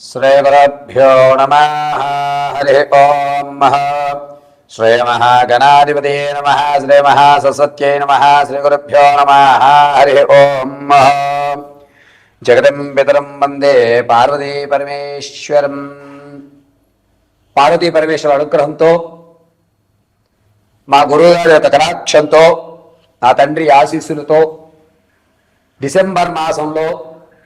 శ్రీవరభ్యో నమ హరి ఓం శ్రీమహాగణాధిపతే నమ శ్రీమహాసరస్వత్యై నమ శ్రీగురుభ్యో నమ హరి ఓం జగదం పితరం వందే పార్వతీ పరమేశ్వరం పార్వతీ పరమేశ్వర అనుగ్రహంతో మా గురువుగారి యొక్క కటాక్షంతో నా తండ్రి ఆశీస్సులతో డిసెంబర్ మాసంలో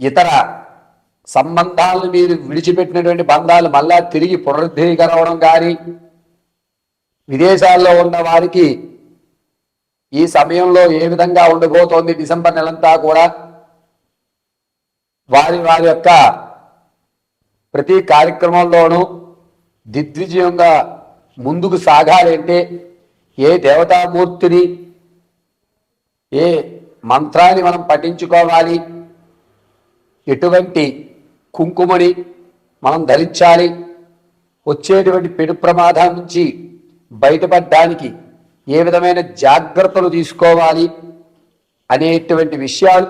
ఇతర సంబంధాలను మీరు విడిచిపెట్టినటువంటి బంధాలు మళ్ళా తిరిగి పునరుద్ధీకరవడం కానీ విదేశాల్లో ఉన్న వారికి ఈ సమయంలో ఏ విధంగా ఉండబోతోంది డిసెంబర్ నెలంతా కూడా వారి వారి యొక్క ప్రతి కార్యక్రమంలోనూ దిగ్విజయంగా ముందుకు సాగాలంటే ఏ దేవతామూర్తిని ఏ మంత్రాన్ని మనం పఠించుకోవాలి ఎటువంటి కుంకుమని మనం ధరించాలి? వచ్చేటువంటి పెను ప్రమాదం నుంచి బయటపడడానికి ఏ విధమైన జాగ్రత్తలు తీసుకోవాలి అనేటువంటి విషయాలు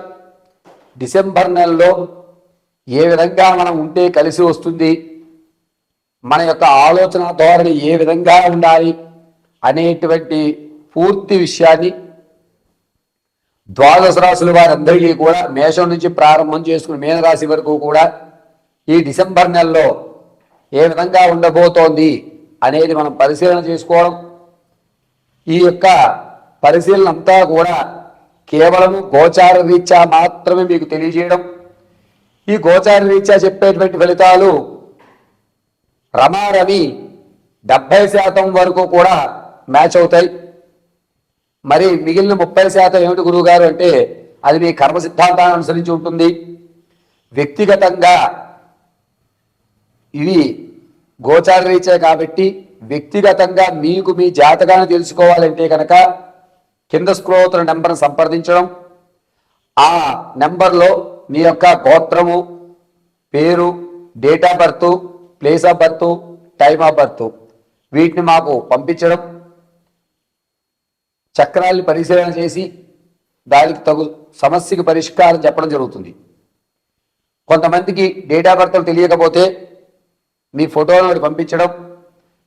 డిసెంబర్ నెలలో ఏ విధంగా మనం ఉంటే కలిసి వస్తుంది? మన యొక్క ఆలోచన ధోరణి ఏ విధంగా ఉండాలి? అనేటువంటి పూర్తి విషయాన్ని ద్వాదశ రాశుల వారందరికీ కూడా మేషం నుంచి ప్రారంభం చేసుకుని మీనరాశి వరకు కూడా ఈ డిసెంబర్ నెలలో ఏ విధంగా ఉండబోతోంది అనేది మనం పరిశీలన చేసుకోవడం. ఈ యొక్క పరిశీలన అంతా కూడా కేవలం గోచార రీత్యా మాత్రమే మీకు తెలియజేయడం. ఈ గోచార రీత్యా చెప్పేటువంటి ఫలితాలు రమారమి డెబ్బై శాతం వరకు కూడా మ్యాచ్ అవుతాయి. మరి మిగిలిన ముప్పై శాతం ఏమిటి గురువు గారు అంటే అది మీ కర్మ సిద్ధాంతాన్ని అనుసరించి ఉంటుంది. వ్యక్తిగతంగా ఇవి గోచారరీచే కాబట్టి వ్యక్తిగతంగా మీకు మీ జాతకాన్ని తెలుసుకోవాలంటే కనుక కింద స్క్రోతుల నెంబర్ను సంప్రదించడం. ఆ నెంబర్లో మీ యొక్క గోత్రము పేరు date of birth place of birth time of birth వీటిని మాకు పంపించడం. చక్రాల్ని పరిశీలన చేసి దానికి తగు సమస్యకి పరిష్కారం చెప్పడం జరుగుతుంది. కొంతమందికి డేట్ ఆఫ్ తెలియకపోతే మీ ఫోటోలను పంపించడం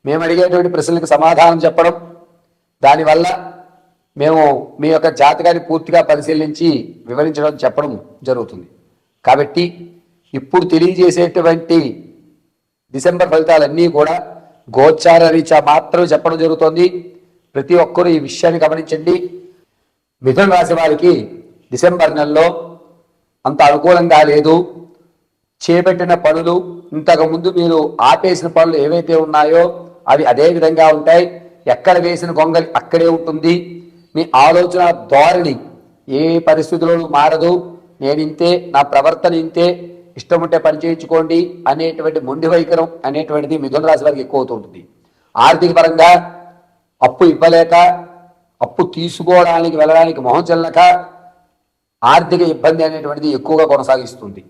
మేము అడిగేటువంటి ప్రశ్నలకు సమాధానం చెప్పడం దానివల్ల మేము మీ యొక్క జాతకాన్ని పూర్తిగా పరిశీలించి వివరించడం చెప్పడం జరుగుతుంది. కాబట్టి ఇప్పుడు తెలియజేసేటువంటి డిసెంబర్ ఫలితాలన్నీ కూడా గోచార రీత్యా మాత్రమే చెప్పడం జరుగుతుంది. ప్రతి ఒక్కరూ ఈ విషయాన్ని గమనించండి. మిథున రాశి వారికి డిసెంబర్ నెలలో అంత అనుకూలంగా లేదు. చేపట్టిన పనులు ఇంతకు ముందు మీరు ఆపేసిన పనులు ఏవైతే ఉన్నాయో అవి అదే విధంగా ఉంటాయి. ఎక్కడ వేసిన గొంగలి అక్కడే ఉంటుంది. మీ ఆలోచన ధోరణి ఏ పరిస్థితుల్లోనూ మారదు. నేను ఇంతే నా ప్రవర్తన ఇంతే ఇష్టం ఉంటే పని చేయించుకోండి అనేటువంటి మొండి వైఖరం అనేటువంటిది మిథున రాశి వారికి ఎక్కువ అవుతుంటుంది ఆర్థిక పరంగా అప్పు ఇవ్వలేక అప్పు తీసుకోవడానికి వెళ్ళడానికి మొహం చెల్లక ఆర్థిక ఇబ్బంది అనేటువంటిది ఎక్కువగా కొనసాగిస్తుంది.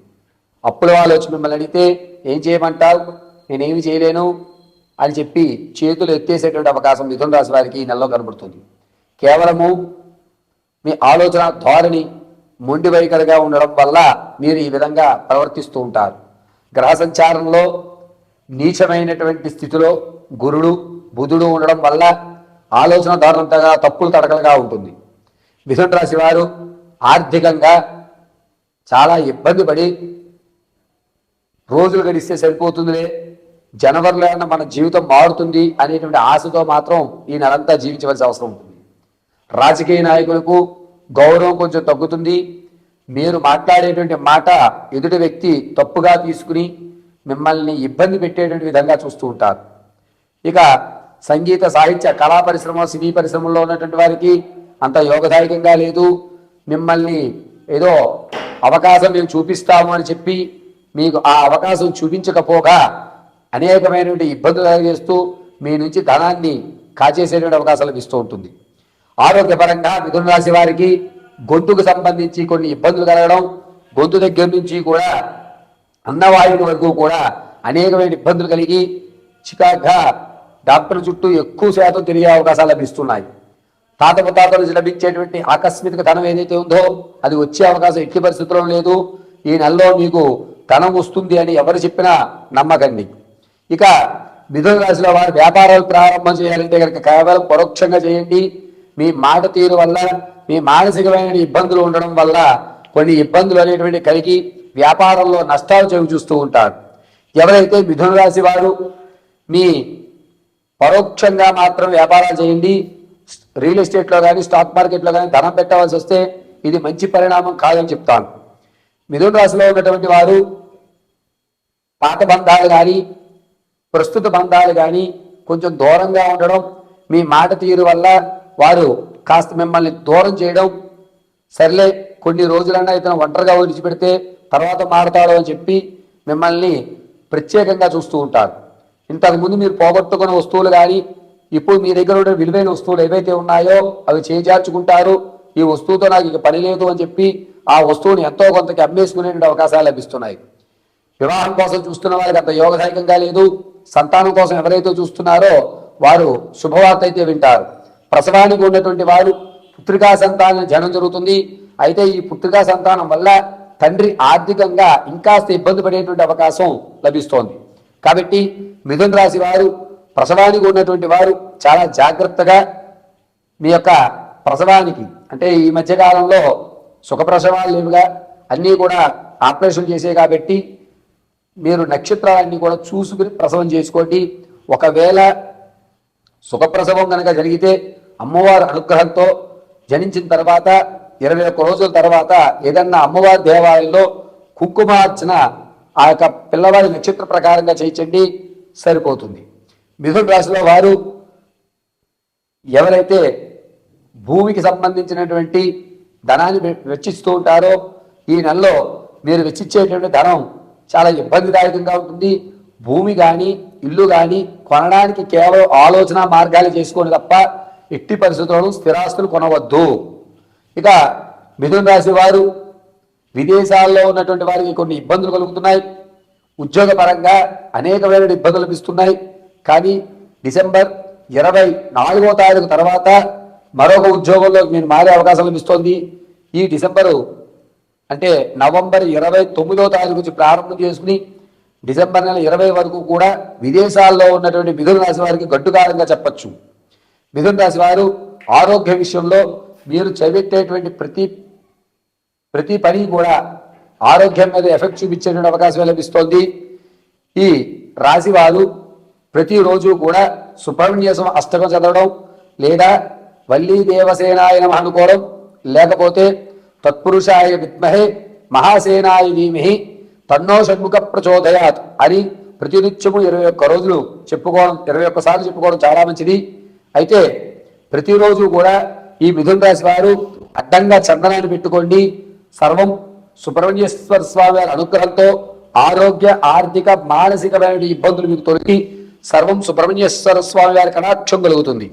అప్పుల వాళ్ళు వచ్చి మిమ్మల్ని అడిగితే ఏం చేయమంటావు? నేనేమి చేయలేను? అని చెప్పి చేతులు ఎత్తేసేటువంటి అవకాశం మిథున రాశి వారికి ఈ నెలలో కనబడుతుంది. కేవలము మీ ఆలోచన ధోరణి మొండి వైఖరిగా ఉండడం వల్ల మీరు ఈ విధంగా ప్రవర్తిస్తూ ఉంటారు. గ్రహ సంచారంలో నీచమైనటువంటి స్థితిలో గురుడు బుధుడు ఉండడం వల్ల ఆలోచన దారుణంతగా తప్పులు తడకలుగా ఉంటుంది. మిథున రాశి వారు ఆర్థికంగా చాలా ఇబ్బంది పడి రోజులు గడిస్తే సరిపోతుందిలే. జనవరిలో మన జీవితం మారుతుంది అనేటువంటి ఆశతో మాత్రం ఈ నెలంతా జీవించవలసిన అవసరం ఉంటుంది. రాజకీయ నాయకులకు గౌరవం కొంచెం తగ్గుతుంది. మీరు మాట్లాడేటువంటి మాట ఎదుటి వ్యక్తి తప్పుగా తీసుకుని మిమ్మల్ని ఇబ్బంది పెట్టేటువంటి విధంగా చూస్తూ ఉంటారు. ఇక సంగీత సాహిత్య కళా పరిశ్రమ సినీ పరిశ్రమలో ఉన్నటువంటి వారికి అంత యోగదాయకంగా లేదు. మిమ్మల్ని ఏదో అవకాశం మేము చూపిస్తాము అని చెప్పి మీకు ఆ అవకాశం చూపించకపోగా అనేకమైనటువంటి ఇబ్బందులు కలిగిస్తూ మీ నుంచి ధనాన్ని కాచేసేటువంటి అవకాశాలు ఇస్తూ ఉంటుంది. ఆరోగ్యపరంగా మిథున రాశి వారికి గొంతుకు సంబంధించి కొన్ని ఇబ్బందులు కలగడం గొంతు దగ్గర నుంచి కూడా అన్నవాయువుల వరకు కూడా అనేకమైన ఇబ్బందులు కలిగి చికాగ్గా డాక్టర్ చుట్టూ ఎక్కువ శాతం తిరిగే అవకాశాలు లభిస్తున్నాయి. తాత పుతాతలు నుంచి లభించేటువంటి ఆకస్మిక ధనం ఏదైతే ఉందో అది వచ్చే అవకాశం ఎట్టి పరిస్థితుల్లో లేదు. ఈ నెలలో మీకు ధనం వస్తుంది అని ఎవరు చెప్పినా నమ్మకండి. ఇక మిథున రాశిలో వారు వ్యాపారాలు ప్రారంభం చేయాలంటే కనుక కేవలం పరోక్షంగా చేయండి. మీ మాట తీరు వల్ల మీ మానసికమైన ఇబ్బందులు ఉండడం వల్ల కొన్ని ఇబ్బందులు అనేటువంటి కలిగి వ్యాపారంలో నష్టాలు చవి చూస్తూ ఉంటారు. ఎవరైతే మిథున రాశి వారు మీ పరోక్షంగా మాత్రం వ్యాపారాలు చేయండి. రియల్ ఎస్టేట్లో కానీ స్టాక్ మార్కెట్లో కానీ ధనం పెట్టవలసి వస్తే ఇది మంచి పరిణామం కాదని చెప్తాను. మిథున రాశిలో ఉన్నటువంటి వారు పాత బంధాలు కానీ ప్రస్తుత బంధాలు కానీ కొంచెం దూరంగా ఉండడం మీ మాట తీరు వల్ల వారు కాస్త మిమ్మల్ని దూరం చేయడం సర్లే కొన్ని రోజులన్నా ఇతను ఒంటరిగా విడిచిపెడితే తర్వాత మారతాడు అని చెప్పి మిమ్మల్ని ప్రత్యేకంగా చూస్తూ ఉంటారు. ఇంతకుముందు మీరు పోగొట్టుకున్న వస్తువులు కానీ ఇప్పుడు మీ దగ్గర ఉండే విలువైన వస్తువులు ఏవైతే ఉన్నాయో అవి చేజార్చుకుంటారు. ఈ వస్తువుతో నాకు ఇక పని లేదు అని చెప్పి ఆ వస్తువుని ఎంతో కొంతకి అమ్మేసుకునే అవకాశాలు లభిస్తున్నాయి. వివాహం కోసం చూస్తున్న వారికి అంత యోగదాయకంగా లేదు. సంతానం కోసం ఎవరైతే చూస్తున్నారో వారు శుభవార్త అయితే వింటారు. ప్రసవానికి ఉన్నటువంటి వారు పుత్రికా సంతానం జనం జరుగుతుంది. అయితే ఈ పుత్రికా సంతానం వల్ల తండ్రి ఆర్థికంగా ఇంకాస్త ఇబ్బంది పడేటువంటి అవకాశం లభిస్తోంది. కాబట్టి మిథున రాశి వారు ప్రసవానికి ఉన్నటువంటి వారు చాలా జాగ్రత్తగా మీ యొక్క ప్రసవానికి అంటే ఈ మధ్య కాలంలో సుఖప్రసవాలు లేవుగా అన్నీ కూడా ఆపరేషన్ చేసే కాబట్టి మీరు నక్షత్రాలన్నీ కూడా చూసుకుని ప్రసవం చేసుకోండి. ఒకవేళ సుఖప్రసవం కనుక జరిగితే అమ్మవారి అనుగ్రహంతో జనించిన తర్వాత ఇరవై ఒక్క రోజుల తర్వాత ఏదన్నా అమ్మవారి దేవాలయంలో కుంకుమార్చన ఆ యొక్క పిల్లవాడి నక్షత్ర ప్రకారంగా చేయించండి సరిపోతుంది. మిథున రాశిలో వారు ఎవరైతే భూమికి సంబంధించినటువంటి ధనాన్ని వెచ్చిస్తూ ఉంటారో ఈ నెలలో మీరు వెచ్చిచ్చేటువంటి ధనం చాలా ఇబ్బందిదాయకంగా ఉంటుంది. భూమి కానీ ఇల్లు కానీ కొనడానికి కేవలం ఆలోచన మార్గాలు చేసుకోండి తప్ప ఎట్టి పరిస్థితుల్లో స్థిరాస్తులు కొనవద్దు. ఇక మిథున రాశి వారు విదేశాల్లో ఉన్నటువంటి వారికి కొన్ని ఇబ్బందులు కలుగుతున్నాయి. ఉద్యోగపరంగా అనేకమైన ఇబ్బందులు లభిస్తున్నాయి కానీ డిసెంబర్ ఇరవై నాలుగో తారీఖు తర్వాత మరొక ఉద్యోగంలో మీరు మారే అవకాశం లభిస్తోంది. ఈ డిసెంబరు అంటే నవంబర్ ఇరవై తొమ్మిదో తారీఖు నుంచి ప్రారంభం చేసుకుని డిసెంబర్ నెల ఇరవై వరకు కూడా విదేశాల్లో ఉన్నటువంటి మిథున రాశి వారికి గడ్డుకాలంగా చెప్పచ్చు. మిథున రాశి వారు ఆరోగ్య విషయంలో మీరు చేపట్టేటువంటి ప్రతి ప్రతి పని కూడా ఆరోగ్యం మీద ఎఫెక్ట్ చూపించేటువంటి అవకాశం లభిస్తోంది. ఈ రాశివారు ప్రతిరోజు కూడా సుబ్రహ్మణ్యసం అష్టకం చదవడం లేదా వల్లీ దేవసేనాయ అనుకోవడం లేకపోతే తత్పురుషాయ విద్మహే మహాసేనాయ ధీమహి తన్నో షణ్ముఖ ప్రచోదయాత్ అని ప్రతినిత్యము ఇరవై ఒక్క రోజులు చెప్పుకోవడం ఇరవై ఒక్కసార్లు చెప్పుకోవడం చాలా మంచిది. అయితే ప్రతిరోజు కూడా ఈ మిథున రాశి వారు అడ్డంగా చందనాన్ని పెట్టుకోండి. సర్వం సుబ్రహ్మణ్యేశ్వర స్వామి వారి అనుగ్రహంతో ఆరోగ్య ఆర్థిక మానసికమైన ఇబ్బందులు మీకు తొలగి సర్వం సుబ్రహ్మణ్యేశ్వర స్వామి వారి కటాక్షం కలుగుతుంది.